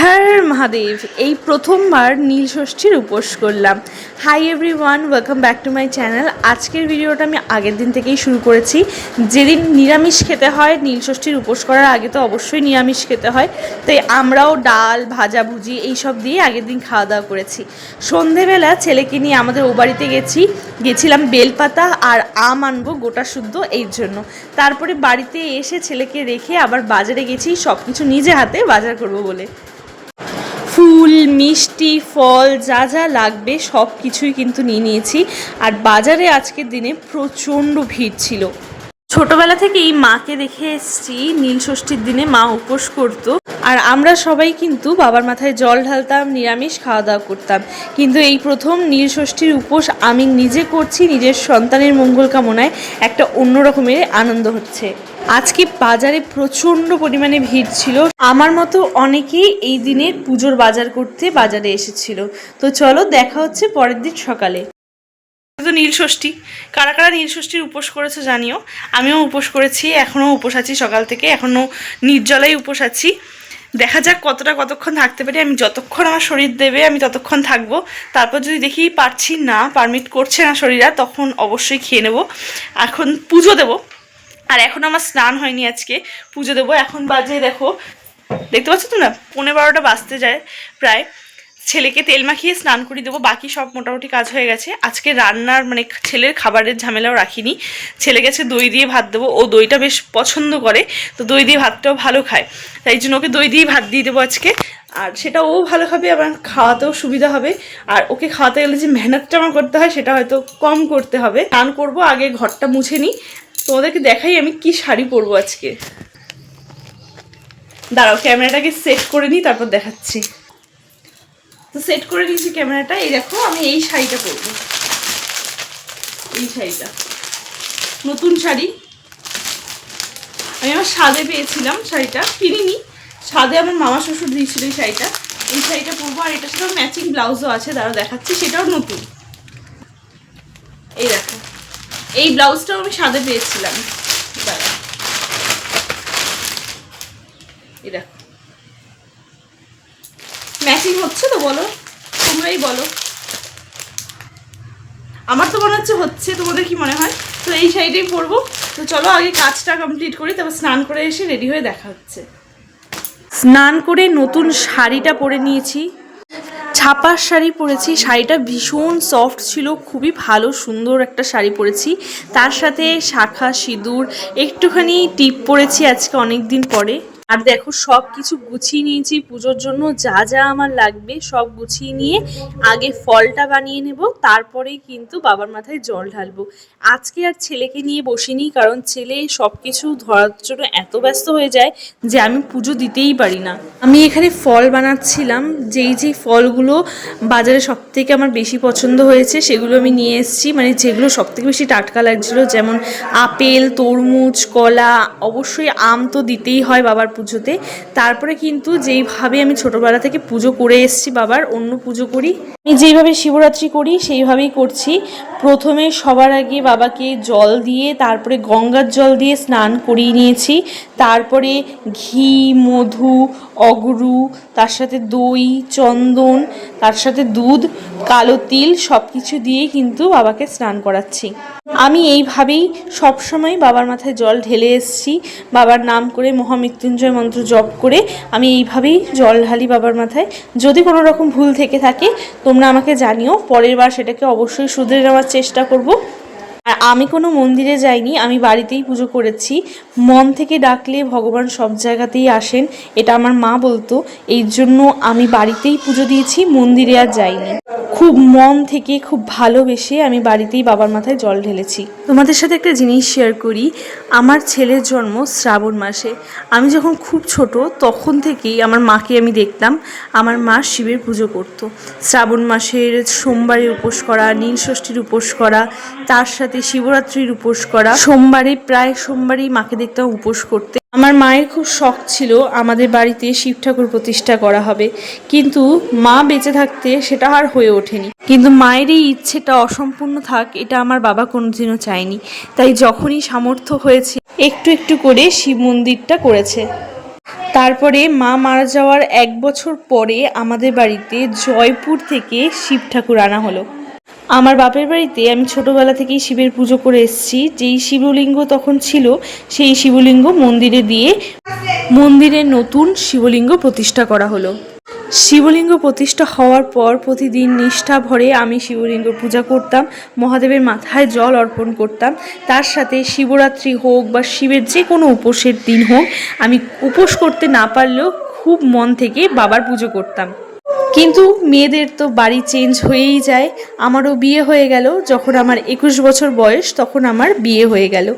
হর হর মহাদেব এই প্রথমবার নীল ষষ্ঠীর উপোস করলাম। Hi every one welcome back to my channel আজকের ভিডিওটা আমি আগের দিন থেকেই শুরু করেছি। যেদিন নিরামিষ খেতে হয়, নীল ষষ্ঠীর উপোস করার আগে তো অবশ্যই নিরামিষ খেতে হয়। তাই আমরাও ডাল, ভাজা, ভুজি এইসব দিয়ে আগের দিন খাওয়া দাওয়া করেছি। সন্ধেবেলা ছেলেকে নিয়ে আমাদের ও বাড়িতে গেছি। গেছিলাম বেলপাতা আর আম আনব গোটা শুদ্ধ এই জন্য। তারপরে বাড়িতে এসে ছেলেকে রেখে আবার বাজারে গেছি সব কিছু নিজে হাতে বাজার করব বলে। মিষ্টি, ফল, যা যা লাগবে সব কিছুই কিন্তু নিয়ে নিয়েছি। আর বাজারে আজকের দিনে প্রচণ্ড ভিড় ছিল। ছোটবেলা থেকেই মাকে দেখে এসছি, নীল ষষ্ঠীর দিনে মা উপোস করত। আর আমরা সবাই কিন্তু বাবার মাথায় জল ঢালতাম, নিরামিষ খাওয়া দাওয়া করতাম। কিন্তু এই প্রথম নীল ষষ্ঠীর উপোস আমি নিজে করছি, নিজের সন্তানের মঙ্গল কামনায় একটা অন্য রকমের আনন্দ হচ্ছে। আজকে বাজারে প্রচণ্ড পরিমাণে ভিড় ছিল। আমার মতো অনেকেই এই দিনে পুজোর বাজার করতে বাজারে এসেছিল। তো চলো দেখা হচ্ছে পরের দিন সকালে। তো নীল ষষ্ঠী। কারা কারা নীল ষষ্ঠীর উপোস করেছে জানিও। আমিও উপোস করেছি, এখনও উপোস আছি সকাল থেকে, এখনও নির্জলায় উপোস আছি। দেখা যাক কতটা কতক্ষণ থাকতে পারি। আমি যতক্ষণ আমার শরীর দেবে, আমি ততক্ষণ থাকব। তারপর যদি দেখি পারছি না, পারমিট করছে না শরীরা, তখন অবশ্যই খেয়ে নেব। এখন পুজো দেবো। আর এখন আমার স্নান হয়নি আজকে, পুজো দেবো। এখন বাজে, দেখো, দেখতে পাচ্ছ তো না পনেরো বারোটা বাজতে যায় প্রায়। ছেলেকে তেল মাখিয়ে স্নান করিয়ে দেবো। বাকি সব মোটামুটি কাজ হয়ে গেছে। আজকে রান্নার মানে ছেলের খাবারের ঝামেলাও রাখিনি। ছেলে গেছে দই দিয়ে ভাত দেবো। ও দইটা বেশ পছন্দ করে, তো দই দিয়ে ভাতটাও ভালো খায়। তাই জন্য ওকে দই দিয়ে ভাত দিয়ে দেবো আজকে। আর সেটা ও ভালো খাবে, আবার খাওয়াতেও সুবিধা হবে। আর ওকে খাওয়াতে গেলে যে মেহনতটা আমার করতে হয়, সেটা হয়তো কম করতে হবে। স্নান করব, আগে ঘরটা মুছে নিই। তোমাদেরকে দেখাই আমি কি শাড়ি পরবো আজকে। দাঁড়াও, ক্যামেরাটাকে সেট করে নিই, তারপর দেখাচ্ছি। তো সেট করে নিয়েছি ক্যামেরাটা, এই দেখো, আমি এই শাড়িটা পরবো। এই শাড়িটা। নতুন শাড়ি। আমি আমার স্বাদে পেয়েছিলাম শাড়িটা, কিনিনি। স্বাদে আমার মামা শ্বশুর দিয়েছিল এই শাড়িটা। এই শাড়িটা পরবো, আর এটার সাথে ম্যাচিং ব্লাউজও আছে দাঁড়া দেখাচ্ছি, সেটাও নতুন। এই দেখো। এই ব্লাউজটাও আমি সাদে পেয়েছিলাম। দেখো। ম্যাচিং হচ্ছে তো বলো? তোমরাই বলো। আমার তো মনে হচ্ছে হচ্ছে, তোমাদের কি মনে হয়? তো এই শাড়িটাই পরবো। তো চলো আগে কাজটা কমপ্লিট করি, তারপর স্নান করে এসে রেডি হয়ে দেখা হচ্ছে। স্নান করে নতুন শাড়িটা পরে নিয়েছি। ছাপার শাড়ি পরেছি। শাড়িটা ভীষণ সফট ছিল, খুবই ভালো, সুন্দর একটা শাড়ি পরেছি। তার সাথে শাখা, সিঁদুর, একটুখানি টিপ পরেছি আজকে অনেক দিন পরে। আর দেখো, সব কিছু গুছিয়ে নিয়েছি পুজোর জন্য, যা যা আমার লাগবে সব গুছিয়ে নিয়ে আগে ফলটা বানিয়ে নেব, তারপরেই কিন্তু বাবার মাথায় জল ঢালবো। আজকে আর ছেলেকে নিয়ে বসিনি, কারণ ছেলে সব কিছু ধরার জন্য এত ব্যস্ত হয়ে যায় যে আমি পুজো দিতেই পারি না। আমি এখানে ফল বানাচ্ছিলাম, যেই যেই ফলগুলো বাজারে সব থেকে আমার বেশি পছন্দ হয়েছে, সেগুলো আমি নিয়ে এসেছি। মানে যেগুলো সব থেকে বেশি টাটকা লাগছিল, যেমন আপেল, তরমুজ, কলা, অবশ্যই আম তো দিতেই হয় বাবার পুজোতে। তারপরে কিন্তু যেইভাবে আমি ছোটোবেলা থেকে পুজো করে এসেছি বাবার, অন্য পুজো করি। আমি যেইভাবে শিবরাত্রি করি, সেইভাবেই করছি। প্রথমে সবার আগে বাবাকে জল দিয়ে, তারপরে গঙ্গার জল দিয়ে স্নান করিয়ে নিয়েছি। তারপরে ঘি, মধু, অগরু, তার সাথে দই, চন্দন, তার সাথে দুধ, কালো তিল সব কিছু দিয়ে কিন্তু বাবাকে স্নান করাচ্ছি। আমি এইভাবেই সবসময় বাবার মাথায় জল ঢেলে এসেছি। বাবার নাম করে মহামৃত্যুঞ্জয় মন্ত্র জপ করে আমি এইভাবেই জল ঢালি বাবার মাথায়। যদি কোনো রকম ভুল থেকে থাকে, তোমরা আমাকে জানিও, পরের বার সেটাকে অবশ্যই শুধরে নেওয়ার চেষ্টা করব। আর আমি কোনো মন্দিরে যাইনি, আমি বাড়িতেই পুজো করেছি। মন থেকে ডাকলে ভগবান সব জায়গাতেই আসেন, এটা আমার মা বলতো। এই জন্য আমি বাড়িতেই পুজো দিয়েছি, মন্দিরে আর যাইনি। খুব মন থেকে খুব ভালোবেসে আমি বাড়িতেই বাবার মাথায় জল ঢেলেছি। তোমাদের সাথে একটা জিনিস শেয়ার করি, আমার ছেলের জন্ম শ্রাবণ মাসে। আমি যখন খুব ছোট, তখন থেকেই আমার মাকে আমি দেখতাম, আমার মা শিবের পুজো করত। শ্রাবণ মাসের সোমবারে উপোস করা, নীল ষষ্ঠীর উপোস করা, তার সাথে শিবরাত্রির উপোস করা। সোমবারে, প্রায় সোমবারই মাকে দেখতাম উপোস করতে। আমার মায়ের খুব শখ ছিল আমাদের বাড়িতে শিব ঠাকুর প্রতিষ্ঠা করা হবে। কিন্তু মা বেঁচে থাকতে সেটা আর হয়ে ওঠেনি। কিন্তু মায়ের এই ইচ্ছেটা অসম্পূর্ণ থাক, এটা আমার বাবা কোনোদিনও চায়নি। তাই যখনই সামর্থ্য হয়েছে, একটু একটু করে শিব মন্দিরটা করেছে। তারপরে মা মারা যাওয়ার এক বছর পরে আমাদের বাড়িতে জয়পুর থেকে শিব ঠাকুর আনা হলো। আমার বাপের বাড়িতে আমি ছোটবেলা থেকেই শিবের পুজো করে এসেছি। যেই শিবলিঙ্গ তখন ছিল, সেই শিবলিঙ্গ মন্দিরে দিয়ে মন্দিরে নতুন শিবলিঙ্গ প্রতিষ্ঠা করা হলো। শিবলিঙ্গ প্রতিষ্ঠা হওয়ার পর প্রতিদিন নিষ্ঠা ভরে আমি শিবলিঙ্গ পূজা করতাম, মহাদেবের মাথায় জল অর্পণ করতাম। তার সাথে শিবরাত্রি হোক বা শিবের যে কোনো উপোসের দিন হোক, আমি উপোস করতে না পারলেও খুব মন থেকে বাবার পুজো করতাম। কিন্তু মেয়েদের তো বাড়ি চেঞ্জ হয়েই যায়। আমারও বিয়ে হয়ে গেল, যখন আমার একুশ বছর বয়স, তখন আমার বিয়ে হয়ে গেল।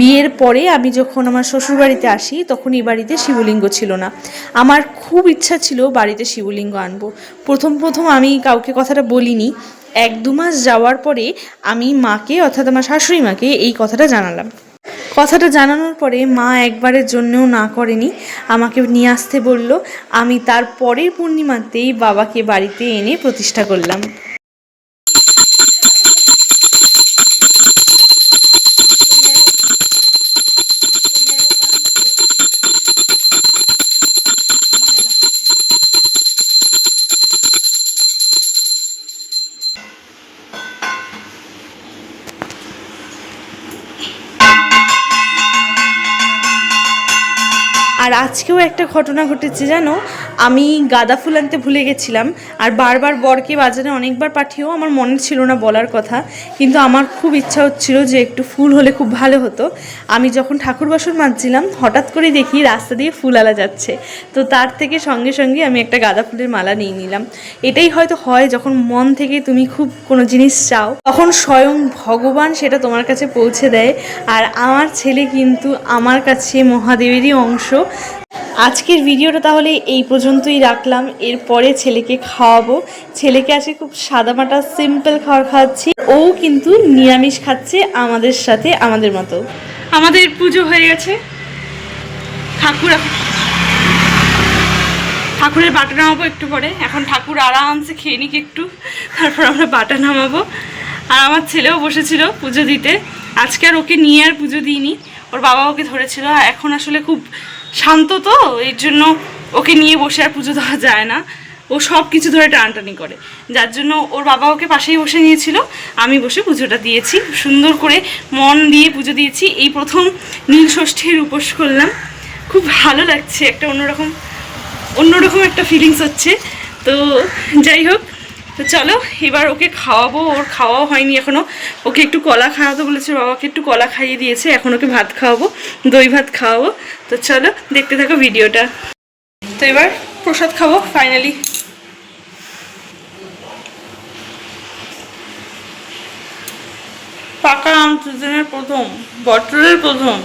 বিয়ের পরে আমি যখন আমার শ্বশুরবাড়িতে আসি, তখন এই বাড়িতে শিবলিঙ্গ ছিল না। আমার খুব ইচ্ছা ছিল বাড়িতে শিবলিঙ্গ আনব। প্রথম প্রথম আমি কাউকে কথাটা বলিনি। এক দু মাস যাওয়ার পরে আমি মাকে অর্থাৎ আমার শাশুড়ি মাকে এই কথাটা জানালাম। কথাটা জানানোর পরে মা একবারের জন্যও না করেনি, আমাকে নিয়ে আসতে বলল, আমি তার পরের পূর্ণিমাতেই বাবাকে বাড়িতে এনে প্রতিষ্ঠা করলাম। আর আজকেও একটা ঘটনা ঘটেছে জানো? আমি গাঁদা ফুল আনতে ভুলে গেছিলাম, আর বারবার বরকে বাজারে অনেকবার পাঠিয়েও আমার মনে ছিল না বলার কথা, কিন্তু আমার খুব ইচ্ছা হচ্ছিল যে একটু ফুল হলে খুব ভালো হতো। আমি যখন ঠাকুর বাসন মাজছিলাম হঠাৎ করে দেখি রাস্তা দিয়ে ফুল আলা যাচ্ছে। তো তার থেকে সঙ্গে সঙ্গে আমি একটা গাঁদা ফুলের মালা নিয়ে নিলাম। এটাই হয়তো হয় যখন মন থেকে তুমি খুব কোনো জিনিস চাও, তখন স্বয়ং ভগবান সেটা তোমার কাছে পৌঁছে দেয়, আর আমার ছেলে কিন্তু আমার কাছে মহাদেবেরই অংশ। আজকের ভিডিওটা তাহলে এই পর্যন্তই রাখলাম। এরপরে ছেলেকে খাওয়াবো। ছেলেকে আজকে খুব সাদামাটা সিম্পল খাবার খাওয়াচ্ছি। ও কিন্তু নিরামিষ খাচ্ছে আমাদের সাথে, আমাদের মতো। আমাদের পুজো হয়ে গেছে। ঠাকুর ঠাকুরের বাটা নামাবো একটু পরে। এখন ঠাকুর আরামসে খেয়ে নিক একটু। তারপর আমরা বাটা নামাবো। আর আমার ছেলেও বসেছিল পুজো দিতে। আজকে আর ওকে নিয়ে আর পুজো দিইনি। ওর বাবা ওকে ধরেছিল। এখন আসলে খুব শান্ত তো, এর জন্য ওকে নিয়ে বসে আর পুজো দেওয়া যায় না। ও সব কিছু ধরে টানাটানি করে। যার জন্য ওর বাবা ওকে পাশেই বসে নিয়েছিল। আমি বসে পুজোটা দিয়েছি। সুন্দর করে মন দিয়ে পুজো দিয়েছি। এই প্রথম নীল ষষ্ঠীর উপোস করলাম। খুব ভালো লাগছে। একটা অন্যরকম অন্যরকম একটা ফিলিংস হচ্ছে। তো যাই হোক, তো চলো এবার ওকে খাওয়াবো। ওর খাওয়াও হয়নি এখনও ওকে একটু কলা খাওয়াতে বলেছে। বাবাকে একটু কলা খাইয়ে দিয়েছে। এখন ওকে ভাত খাওয়াবো। দই ভাত খাওয়াবো। তো চলো দেখতে থাকো ভিডিওটা। তো এবার প্রসাদ খাব ফাইনালি পাকা আম দুজনের প্রথম বটলের প্রথম।